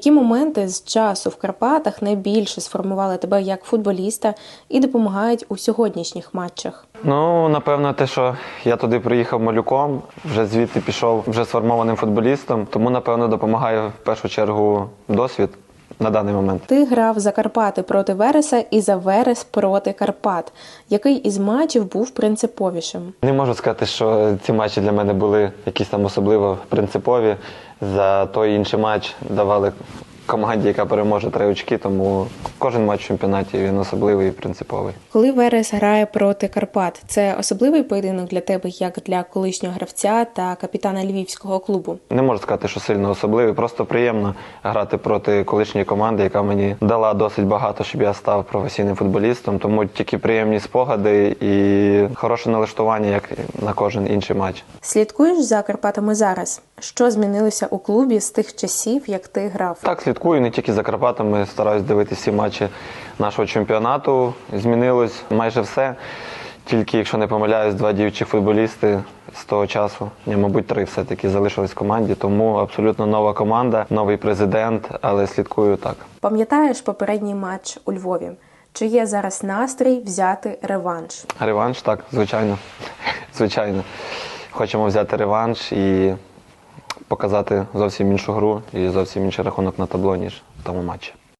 Які моменти з часу в Карпатах найбільше сформували тебе як футболіста і допомагають у сьогоднішніх матчах? Ну, напевно, те, що я туди приїхав малюком, вже звідти пішов вже сформованим футболістом, тому, напевно, допомагає в першу чергу досвід на даний момент. Ти грав за Карпати проти Вереса і за Верес проти Карпат. Який із матчів був принциповішим? Не можу сказати, що ці матчі для мене були якісь там особливо принципові. За той інший матч давали команді, яка переможе три очки, тому кожен матч в чемпіонаті він особливий і принциповий. Коли Верес грає проти Карпат, це особливий поєдинок для тебе, як для колишнього гравця та капітана львівського клубу. Не можу сказати, що сильно особливий. Просто приємно грати проти колишньої команди, яка мені дала досить багато, щоб я став професійним футболістом. Тому тільки приємні спогади і хороше налаштування, як на кожен інший матч. Слідкуєш за Карпатами зараз? Що змінилося у клубі з тих часів, як ти грав? Так, слідкую не тільки за Карпатами, стараюсь дивитися всі матчі нашого чемпіонату. Змінилось майже все. Тільки, якщо не помиляюсь, два діючі футболісти з того часу, ні, мабуть, три все-таки залишились в команді. Тому абсолютно нова команда, новий президент, але слідкую так. Пам'ятаєш попередній матч у Львові? Чи є зараз настрій взяти реванш? Реванш, так, звичайно. Звичайно. Хочемо взяти реванш і показати зовсім іншу гру і зовсім інший рахунок на табло, ніж в тому матчі.